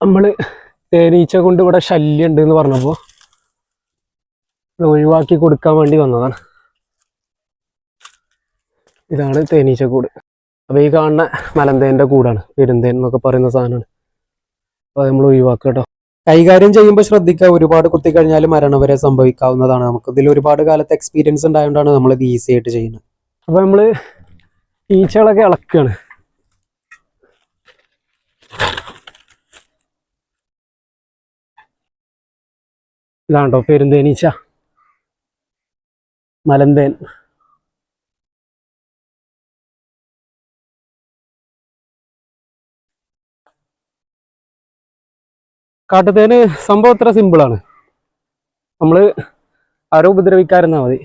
നമ്മൾ തേനീച്ച കൊണ്ട് ഇവിടെ ശല്യം ഉണ്ട് എന്ന് പറഞ്ഞപ്പോൾ ഒഴിവാക്കി കൊടുക്കാൻ വേണ്ടി വന്നതാണ്. ഇതാണ് തേനീച്ച കൂട്. അപ്പോൾ ഈ കാണുന്ന മലന്തേന്റെ കൂടാണ് പെരുന്തേൻ എന്നൊക്കെ പറയുന്ന സാധനമാണ്. അപ്പോൾ നമ്മൾ ഒഴിവാക്കുക കേട്ടോ. കൈകാര്യം ചെയ്യുമ്പോൾ ശ്രദ്ധിക്കുക ഒരുപാട് കുത്തിക്കഴിഞ്ഞാൽ മരണം വരെ സംഭവിക്കാവുന്നതാണ്. നമുക്ക് ഇതിൽ ഒരുപാട് കാലത്തെ എക്സ്പീരിയൻസ് ഉണ്ടായതുകൊണ്ടാണ് നമ്മൾ ഇത് ഈസി ആയിട്ട് ചെയ്യുന്നത്. അപ്പോൾ നമ്മൾ ഈച്ചകളൊക്കെ ഇളക്കുകയാണ് ഇതാണ്ടോ പെരുന്തേനീച്ച മലന്തേൻ. കാട്ടുതേന് സംഭവം അത്ര സിമ്പിളാണ് നമ്മൾ ആരോ ഉപദ്രവിക്കാരെന്നാ മതി.